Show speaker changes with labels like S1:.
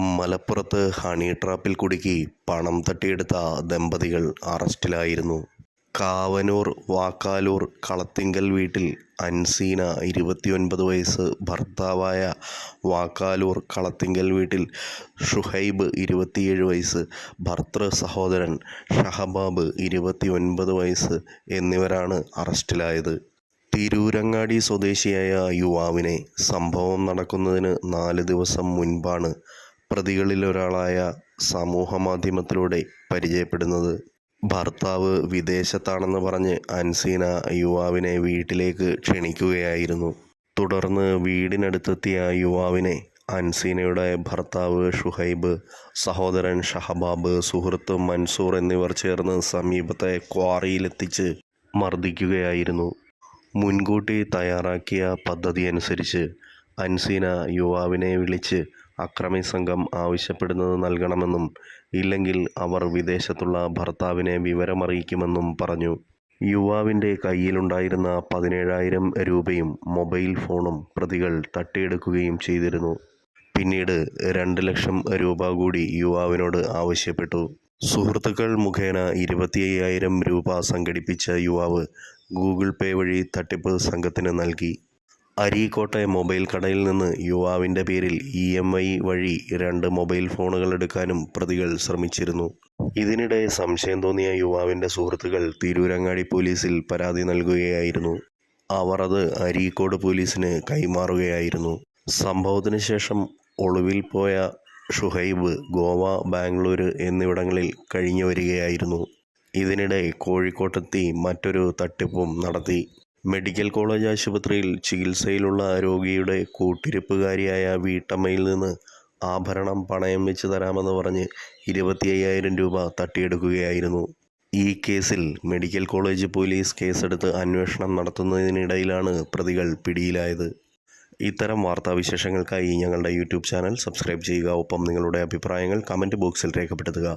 S1: മലപ്പുറത്ത് ഹണി ട്രാപ്പിൽ കുടുക്കി പണം തട്ടിയെടുത്ത ദമ്പതികൾ അറസ്റ്റിലായിരുന്നു. കാവനൂർ വാക്കാലൂർ കളത്തിങ്കൽ വീട്ടിൽ അൻസീന ഇരുപത്തിയൊൻപത് വയസ്സ് ഭർത്താവായ വാക്കാലൂർ കളത്തിങ്കൽ വീട്ടിൽ ഷുഹൈബ് ഇരുപത്തിയേഴ് വയസ്സ് ഭർത്തൃ സഹോദരൻ ഷഹബാബ് ഇരുപത്തിയൊൻപത് വയസ്സ് എന്നിവരാണ് അറസ്റ്റിലായത്. തിരൂരങ്ങാടി സ്വദേശിയായ യുവാവിനെ സംഭവം നടക്കുന്നതിന് നാല് ദിവസം മുൻപാണ് പ്രതികളിലൊരാളായ സമൂഹമാധ്യമത്തിലൂടെ പരിചയപ്പെടുന്നത് ഭർത്താവ് വിദേശത്താണെന്ന് പറഞ്ഞ് അൻസീന യുവാവിനെ വീട്ടിലേക്ക് ക്ഷണിക്കുകയായിരുന്നു. തുടർന്ന് വീടിനടുത്തെത്തിയ യുവാവിനെ അൻസീനയുടെ ഭർത്താവ് ഷുഹൈബ് സഹോദരൻ ഷഹബാബ് സുഹൃത്ത് മൻസൂർ എന്നിവർ ചേർന്ന് സമീപത്തെ ക്വാറിയിലെത്തിച്ച് മർദ്ദിക്കുകയായിരുന്നു. മുൻകൂട്ടി തയ്യാറാക്കിയ പദ്ധതി അനുസരിച്ച് അൻസീന യുവാവിനെ വിളിച്ച് അക്രമി സംഘം ആവശ്യപ്പെടുന്നത് നൽകണമെന്നും ഇല്ലെങ്കിൽ അവർ വിദേശത്തുള്ള ഭർത്താവിനെ വിവരമറിയിക്കുമെന്നും പറഞ്ഞു. യുവാവിന്റെ കയ്യിലുണ്ടായിരുന്ന പതിനേഴായിരം രൂപയും മൊബൈൽ ഫോണും പ്രതികൾ തട്ടിയെടുക്കുകയും ചെയ്തിരുന്നു. പിന്നീട് രണ്ട് ലക്ഷം രൂപ കൂടി യുവാവിനോട് ആവശ്യപ്പെട്ടു. സുഹൃത്തുക്കൾ മുഖേന ഇരുപത്തി അയ്യായിരം രൂപ സംഘടിപ്പിച്ച യുവാവ് ഗൂഗിൾ പേ വഴി തട്ടിപ്പ് സംഘത്തിന് നൽകി. അരീക്കോട്ടെ മൊബൈൽ കടയിൽ നിന്ന് യുവാവിന്റെ പേരിൽ ഇ എം ഐ വഴി രണ്ട് മൊബൈൽ ഫോണുകൾ എടുക്കാനും പ്രതികൾ ശ്രമിച്ചിരുന്നു. ഇതിനിടെ സംശയം തോന്നിയ യുവാവിന്റെ സുഹൃത്തുക്കൾ തിരൂരങ്ങാടി പോലീസിൽ പരാതി നൽകുകയായിരുന്നു. അവർ അത് അരീക്കോട് പോലീസിന് കൈമാറുകയായിരുന്നു. സംഭവത്തിന് ശേഷം ഒളിവിൽ പോയ ഷുഹൈബ് ഗോവ ബാംഗ്ലൂർ എന്നിവിടങ്ങളിൽ കഴിഞ്ഞു വരികയായിരുന്നു. ഇതിനിടെ കോഴിക്കോട്ടെത്തി മറ്റൊരു തട്ടിപ്പും നടത്തി. മെഡിക്കൽ കോളേജ് ആശുപത്രിയിൽ ചികിത്സയിലുള്ള രോഗിയുടെ കൂട്ടിരിപ്പുകാരിയായ വീട്ടമ്മയിൽ നിന്ന് ആഭരണം പണയം വെച്ച് തരാമെന്ന് പറഞ്ഞ് ഇരുപത്തി അയ്യായിരം രൂപ തട്ടിയെടുക്കുകയായിരുന്നു. ഈ കേസിൽ മെഡിക്കൽ കോളേജ് പോലീസ് കേസെടുത്ത് അന്വേഷണം നടത്തുന്നതിനിടയിലാണ് പ്രതികൾ പിടിയിലായത്. ഇത്തരം വാർത്താവിശേഷങ്ങൾക്കായി ഞങ്ങളുടെ യൂട്യൂബ് ചാനൽ സബ്സ്ക്രൈബ് ചെയ്യുക. ഒപ്പം നിങ്ങളുടെ അഭിപ്രായങ്ങൾ കമന്റ് ബോക്സിൽ രേഖപ്പെടുത്തുക.